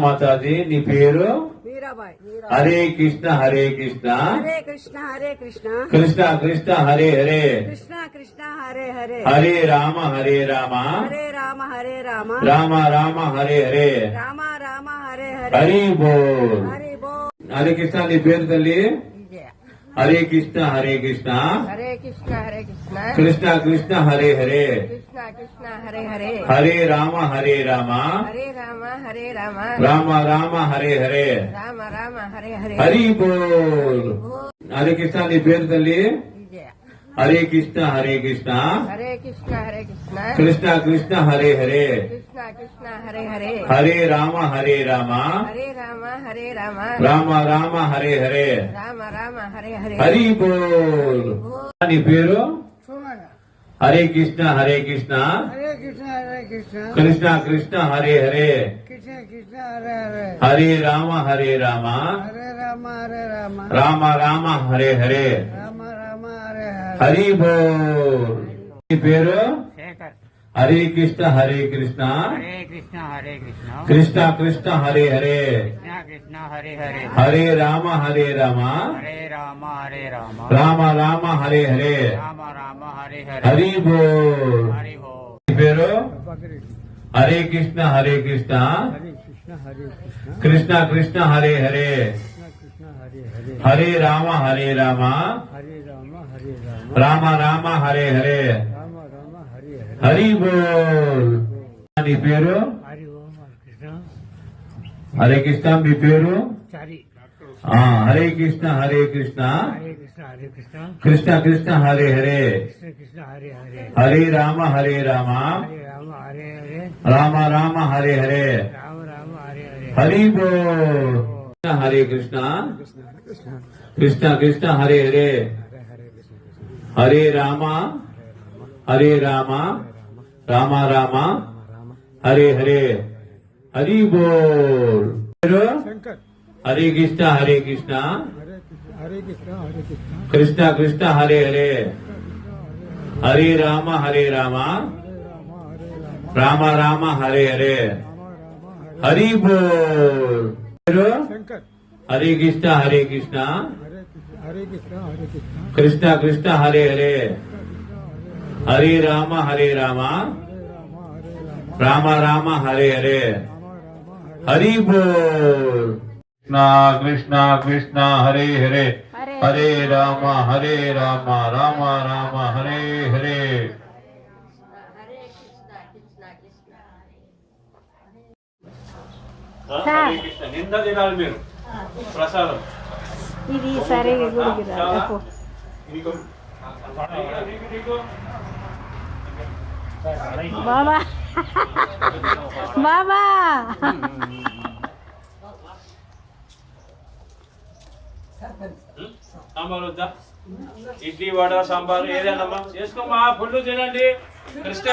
మాతాజీ నీ పేరు? హరే కృష్ణ హరే కృష్ణ. హరే కృష్ణ హరే కృష్ణ. కృష్ణ కృష్ణ హరే హరే. కృష్ణ కృష్ణ హరే హరే. హరే రామ హరే రామ. హరే రామ హరే రామ. రామ రామ హరే హరే. రామ రామ హరే హరే. హరి బోల్. హరి బో హరే కృష్ణ నీ పేరు తల్లి? విజయ హరే కృష్ణ హరే కృష్ణ హరే కృష్ణ హరే కృష్ణ కృష్ణ కృష్ణ హరే హరే కృష్ణ కృష్ణ హరే హరే హరే రామ హరే రామ హరే రామ హరే రామ రామ రామ హరే హరే రామ రామ హరే హరే హరి బోల్ హరే కృష్ణ నీ పేరు తల్లి విజయ హరే కృష్ణ హరే కృష్ణ హరే కృష్ణ హరే కృష్ణ కృష్ణ కృష్ణ హరే హరే కృష్ణ కృష్ణ హరే హరే హరే రామ హరే రామ హరే రామ హరే రామ రామ రామ హరే హరే రామ రామ హరే హరే హరి బోల్ నీ పేరు హరే కృష్ణ హరే కృష్ణ హరే కృష్ణ హరే కృష్ణ కృష్ణ కృష్ణ హరే హరే కృష్ణ కృష్ణ హరే హరే హరే రామ హరే రామ హరే రామ హరే రామ రామ రామ హరే హరే రామ రామ హరే హరే హరి బోల్ నీ పేరు? శేఖర్. హరే కృష్ణ హరే కృష్ణ. హరే కృష్ణ హరే కృష్ణ. కృష్ణ కృష్ణ హరే హరే. కృష్ణ కృష్ణ హరే హరే. హరే రామ హరే రామ. హరే రామ హరే రామ. రామ రామ హరే హరే. రామ రామ హరే హరే. హరి బోల్ హరి పేరు హరే కృష్ణ హరే కృష్ణ. కృష్ణ కృష్ణ హరే హరే. హరే రామ హరే రామ. రామ రామ హరే హరే. హరి బోల్. నీ పేరు? హరే కృష్ణ మీ పేరు? హరే కృష్ణ హరే కృష్ణ. కృష్ణ కృష్ణ హరే హరే. కృష్ణ హరే రామ హరే రామ. రామ రామ హరే హరే. రామ రామ హరే హరే హరి బోల్ హరే కృష్ణ. కృష్ణ కృష్ణ హరే హరే. హరే రామ హరే రామ రామ రామ హరే హరే హరి బోల్. హరే కృష్ణ హరే కృష్ణ. కృష్ణ కృష్ణ హరే హరే. హరే రామ హరే రామ. రామ రామ హరే హరే. హరి బోల్. హరే కృష్ణ హరే కృష్ణ. కృష్ణ హరే కృష్ణ కృష్ణ కృష్ణ హరే హరే. హరే రామ హరే రామ. రామ రామ హరే హరే. హరి బోల్. కృష్ణ కృష్ణ కృష్ణ హరే హరే. హరే రామ హరే రామ రామ రామ హరే హరే. హరే కృష్ణ నింద తినాలి మీరు. ప్రసాదం. ఇది సరే గుడికి రేపు. బాబా. బాబా. సాంబార్ వద్దా? ఇడ్లీ వడ సాంబార్ ఏదైనా చేసుకోమా ఫుల్ తినండి. కృష్ణ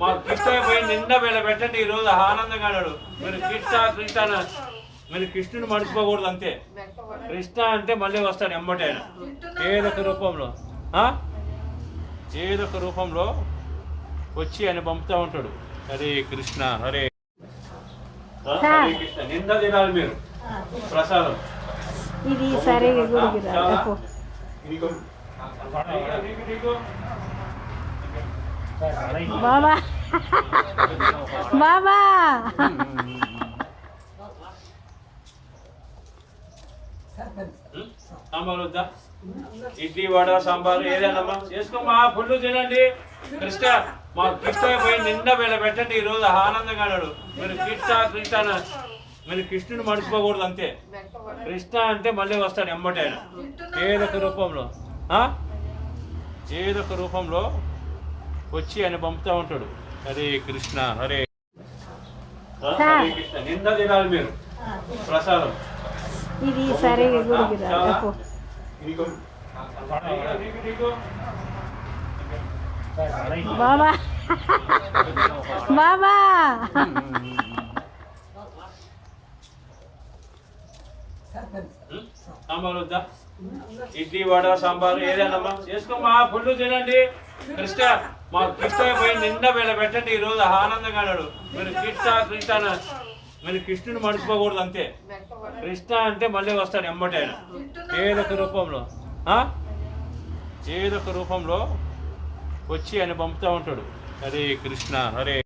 మా కృష్ణ పోయి నిండా వేళ పెట్టండి ఈ రోజు ఆనందంగా అన్నాడు మీరు కృష్ణ కృష్ణ మీరు కృష్ణుని మర్చిపోకూడదు అంతే. కృష్ణ అంటే మళ్ళీ వస్తాడు ఎమ్మటే. ఏదొక రూపంలో? ఏదొక రూపంలో వచ్చి ఆయన పంపుతా ఉంటాడు. హరే కృష్ణ హరే? హరే కృష్ణ. నింద తినాలి మీరు. ప్రసాదం. ఇది సరే బాబా. బాబా. సాంబార్ వద్దా? ఇడ్లీ వడ సాంబార్ ఏదైనా చేసుకోమా ఫుల్ తినండి. కృష్ణ మా కృష్ణ పోయి నిండా వేళ పెట్టండి ఈ రోజు ఆనందంగా అన్నాడు మీరు కృష్ణ కృష్ణ మీరు కృష్ణుని మర్చిపోకూడదు అంతే. కృష్ణ అంటే మళ్ళీ వస్తాడు ఎమ్మటే ఆయన. ఏదొక రూపంలో ఆ? ఏదొక రూపంలో వచ్చి ఆయన పంపుతా ఉంటాడు. హరే కృష్ణ హరే కృష్ణ నింద తినాలి మీరు. ప్రసాదం. ఇది సరే బాబా. బాబా. సాంబార్ వద్దా? ఇడ్లీ వడ సాంబార్ ఏదైనా చేసుకోమా ఫుడ్ తినండి. కృష్ణ మా కృష్ణ పోయి నిండా వేళ పెట్టండి. ఈ రోజు ఆనందంగా అన్నాడు మీరు కృష్ణ కృష్ణ అన్న- మరి కృష్ణుని మర్చిపోకూడదు అంతే. కృష్ణ అంటే మళ్ళీ వస్తాడు ఎమ్మటి ఆయన. ఏదో ఒక రూపంలో. ఆ? ఏదో ఒక రూపంలో వచ్చి ఆయన పంపుతా ఉంటాడు. హరే కృష్ణ హరే.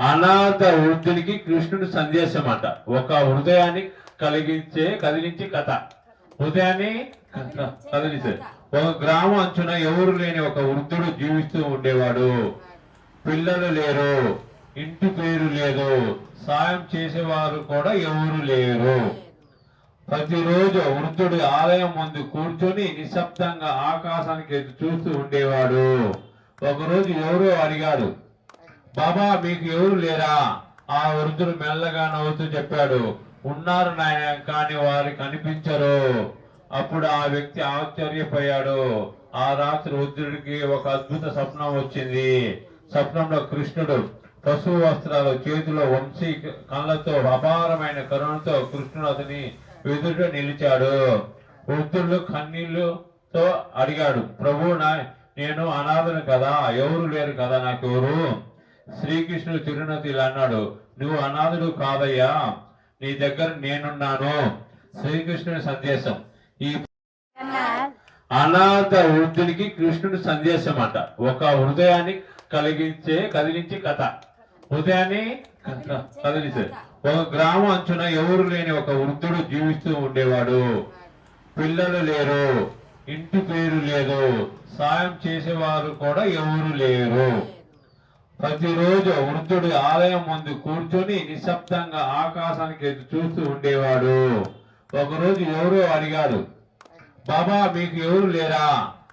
అనాథ వృద్ధునికి కృష్ణుడి సందేశం అంట ఒక హృదయాన్ని కలిగించే కదిలించే కథ. హృదయాన్ని కదిలించే. ఒక గ్రామం అంచున ఎవరు లేని ఒక వృద్ధుడు జీవిస్తూ ఉండేవాడు. పిల్లలు లేరు. ఇంటి పేరు లేదు. సాయం చేసేవారు కూడా ఎవరు లేరు. ప్రతిరోజు వృద్ధుడు ఆలయం ముందు కూర్చొని నిశ్శబ్దంగా ఆకాశానికి ఎదురు చూస్తూ ఉండేవాడు. ఒకరోజు ఎవరో అడిగాడు బాబా మీకు ఎవరు లేరా? ఆ వృద్ధుడు మెల్లగా నవ్వుతూ చెప్పాడు ఉన్నారు నాయన కానీ వారు కనిపించరు. అప్పుడు ఆ వ్యక్తి ఆశ్చర్యపోయాడు. ఆ రాత్రి వృద్ధుడికి ఒక అద్భుత స్వప్నం వచ్చింది. స్వప్నంలో కృష్ణుడు పశువు వస్త్రాలు చేతిలో వంశీ కళ్ళతో అపారమైన కరుణతో కృష్ణుడు అతని ఎదుట నిలిచాడు. వృద్ధుడు కన్నీళ్ళుతో అడిగాడు ప్రభు నా నేను అనాథను కదా ఎవరు లేరు కదా నాకు ఎవరు? శ్రీకృష్ణుడు తిరునతి ఇలా అన్నాడు నువ్వు అనాథుడు కాదయ్యా నీ దగ్గర నేనున్నాను. శ్రీకృష్ణుడి సందేశం. ఈ అనాథ వృద్ధునికి కృష్ణుడి సందేశం అంట. ఒక హృదయాన్ని కలిగించే కదిలించే కథ. కదిలించే ఒక గ్రామం అంచున ఎవరు లేని ఒక వృద్ధుడు జీవిస్తూ ఉండేవాడు. పిల్లలు లేరు ఇంటి పేరు లేదు సాయం చేసేవారు కూడా ఎవరు లేరు. ప్రతిరోజు వృద్ధుడు ఆలయం ముందు కూర్చొని నిశ్శబ్దంగా ఆకాశానికి ఎదురు చూస్తూ ఉండేవాడు. ఒకరోజు ఎవరో అడిగాడు బాబా మీకు ఎవరు లేరా?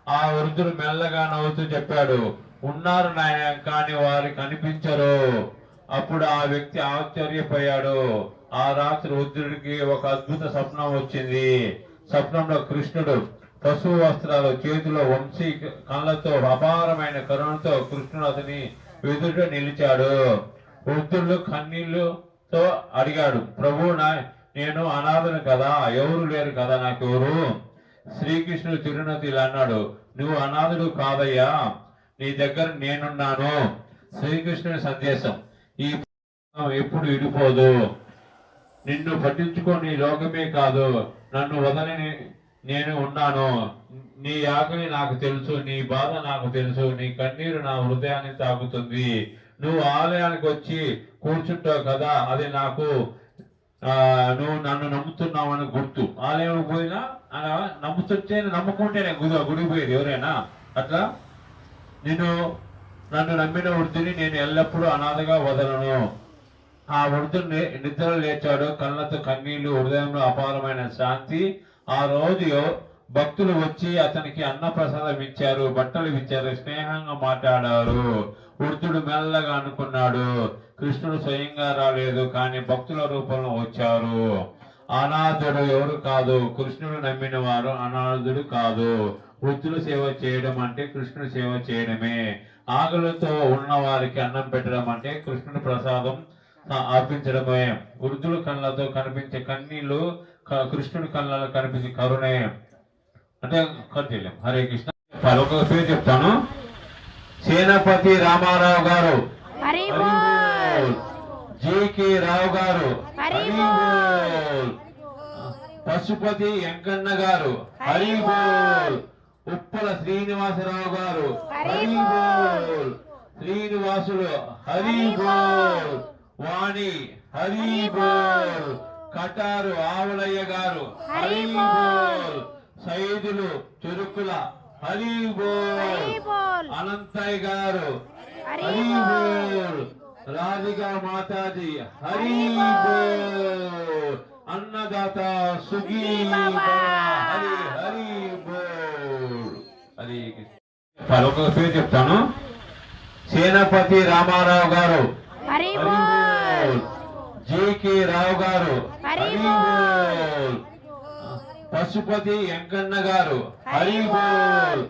ఆ వృద్ధుడు మెల్లగా నవ్వుతూ చెప్పాడు ఉన్నారు నాయన కానీ వారు కనిపించరు. అప్పుడు ఆ వ్యక్తి ఆశ్చర్యపోయాడు. ఆ రాత్రి వృద్ధుడికి ఒక అద్భుత స్వప్నం వచ్చింది. స్వప్నంలో కృష్ణుడు పశువు వస్త్రాలు చేతిలో వంశీ కళ్ళతో అపారమైన కరుణతో కృష్ణుడు అతని ఎదుట నిలిచాడు. వృద్ధుడు కన్నీళ్ళుతో అడిగాడు ప్రభు నా నేను అనాథను కదా ఎవరు లేరు కదా నాకు ఎవరు శ్రీకృష్ణుడు చిరునతి ఇలా అన్నాడు నువ్వు అనాథుడు కాదయ్యా. నీ దగ్గర నేనున్నాను. శ్రీకృష్ణుడి సందేశం. ఈ ఎప్పుడు విడిపోదు. నిన్ను పట్టించుకొని లోకమే కాదు. నన్ను వదలని నేను ఉన్నాను. నీ ఆకలి నాకు తెలుసు. నీ బాధ నాకు తెలుసు. నీ కన్నీరు నా హృదయాన్ని తాకుతుంది. నువ్వు ఆలయానికి వచ్చి కూర్చుంటావు కదా. అది నాకు ఆ, నువ్వు నన్ను నమ్ముతున్నావని గుర్తు. ఆలయం పోయినా అలా నమ్ముతుంటే నమ్ముకుంటేనే గుడి గుడికి పోయేది ఎవరైనా? అట్లా? నేను నన్ను నమ్మిన వృద్ధిని నేను ఎల్లప్పుడూ అనాథగా వదలను. ఆ వృద్ధుని నిద్ర లేచాడు. కళ్ళతో కన్నీళ్ళు హృదయంలో అపారమైన శాంతి. ఆ రోజు భక్తులు వచ్చి అతనికి అన్నప్రసాదం ఇచ్చారు బట్టలు ఇచ్చారు స్నేహంగా మాట్లాడారు. వృద్ధుడు మెల్లగా అనుకున్నాడు కృష్ణుడు స్వయంగా రాలేదు కానీ భక్తుల రూపంలో వచ్చారు. అనాథుడు ఎవరు కాదు కృష్ణుడు నమ్మిన వారు అనాథుడు కాదు. వృద్ధులు సేవ చేయడం అంటే కృష్ణుడు సేవ చేయడమే. ఆకలితో ఉన్న వారికి అన్నం పెట్టడం అంటే కృష్ణుడి ప్రసాదం అర్పించడమే. వృద్ధుల కళ్ళతో కనిపించే కన్నీళ్ళు క- కృష్ణుడి కళ్ళలో కనిపించే కరుణే. అంటే కర్తీలం హరే కృష్ణ. ఒక పేరు చెప్తాను. సేనాపతి రామారావు గారు. జేకే రావు గారు. పశుపతి వెంకన్న గారు. హరి బోల్. ఉప్పల శ్రీనివాసరావు గారు. శ్రీనివాసులు హరి వాణి హరి కటారు ఆవులయ్య గారు. సైదులు చురుకుల హరి అనంతయ్య గారు. హరి హరి బోల్. బోల్. రాధికా మాతాజీ హరి అన్నదాత బాబా. హరి హరి బోల్. పేరు చెప్తాను. సేనాపతి రామారావు గారు. జేకే రావు గారు. పశుపతి వెంకన్న గారు. హరి హరి బోల్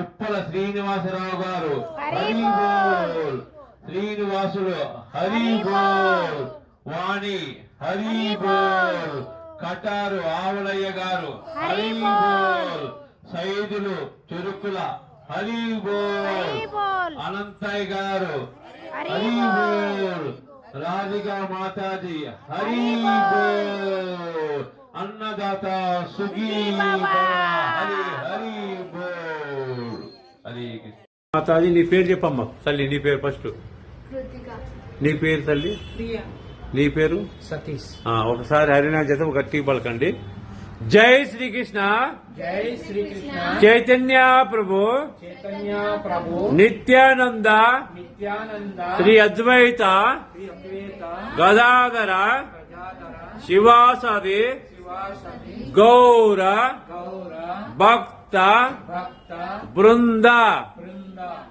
ఉప్పల శ్రీనివాసరావు గారు. హరి హరి బోల్. బోల్ శ్రీనివాసులు. హరి హరి బోల్ బోల్. వాణి. హరి హరి బోల్ బోల్. కటారు ఆవులయ్య గారు. హరి హరి బోల్. బోల్ సైదులు చెరుకుల హరిబోల్. అనంతయ్య గారు. హరిబోల్. రాధికా మాతాజీ హరిబోల్. అన్నదాత హరి మాతాజీ నీ పేరు చెప్పమ్మా. తల్లి నీ పేరు ఫస్ట్. నీ పేరు తల్లి? నీ పేరు? సతీష్. ఒకసారి హరినా చేత గట్టి పలకండి. जय श्री कृष्ण। जय श्री कृष्ण। चैतन्य प्रभु। चैतन्य प्रभु। नित्यानंद। नित्यानंद। श्री अद्वैत। गदाधर। शिवासदि। गौर। भक्त। वृंद।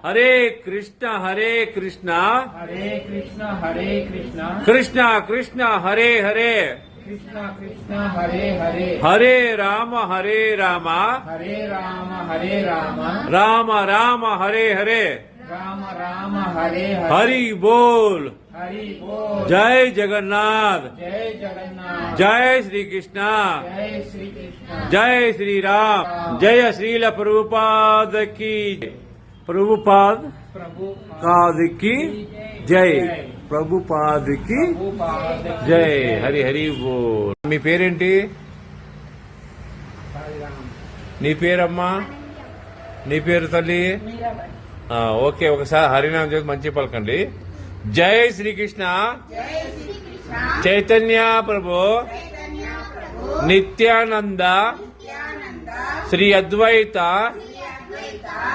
हरे कृष्ण हरे कृष्ण। हरे कृष्ण हरे कृष्ण। कृष्ण कृष्ण हरे हरे। कृष्णा हरे हरे। हरे राम हरे रामा। हरे राम हरे राम। राम राम हरे हरे। राम राम हरे हरे। हरि बोल। हरि बोल। जय जगन्नाथ। जय जगन्नाथ। जय श्री कृष्णा। जय श्री कृष्णा। जय श्री राम। जय श्रील प्रभुपाद की ప్రభుపాద్ కాదికి జై. ప్రభుపాదికి జై. హరి హరి బోల్ మీ పేరేంటి? నీ పేరమ్మా? నీ పేరు తల్లి? ఓకే ఒకసారి హరినామం చేసి మంచి పలకండి. జై శ్రీకృష్ణ. చైతన్య ప్రభు. నిత్యానంద. శ్రీ అద్వైత.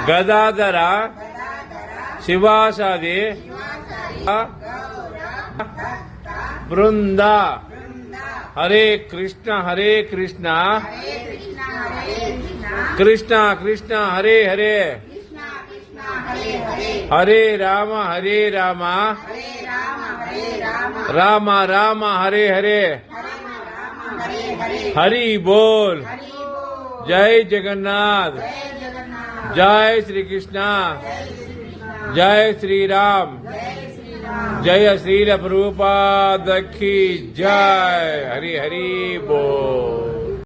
గదాధర శివాసాది బృంద హరే కృష్ణ హరే కృష్ణ కృష్ణ కృష్ణ హరే హరే హరే రామ హరే రామ రామ రామ హరే హరే హరి బోల్ జై జగన్నాథ్ జై శ్రీకృష్ణ జై శ్రీరామ్ జయ శ్రీల ప్రభుపాద की జై హరి హరి బోల్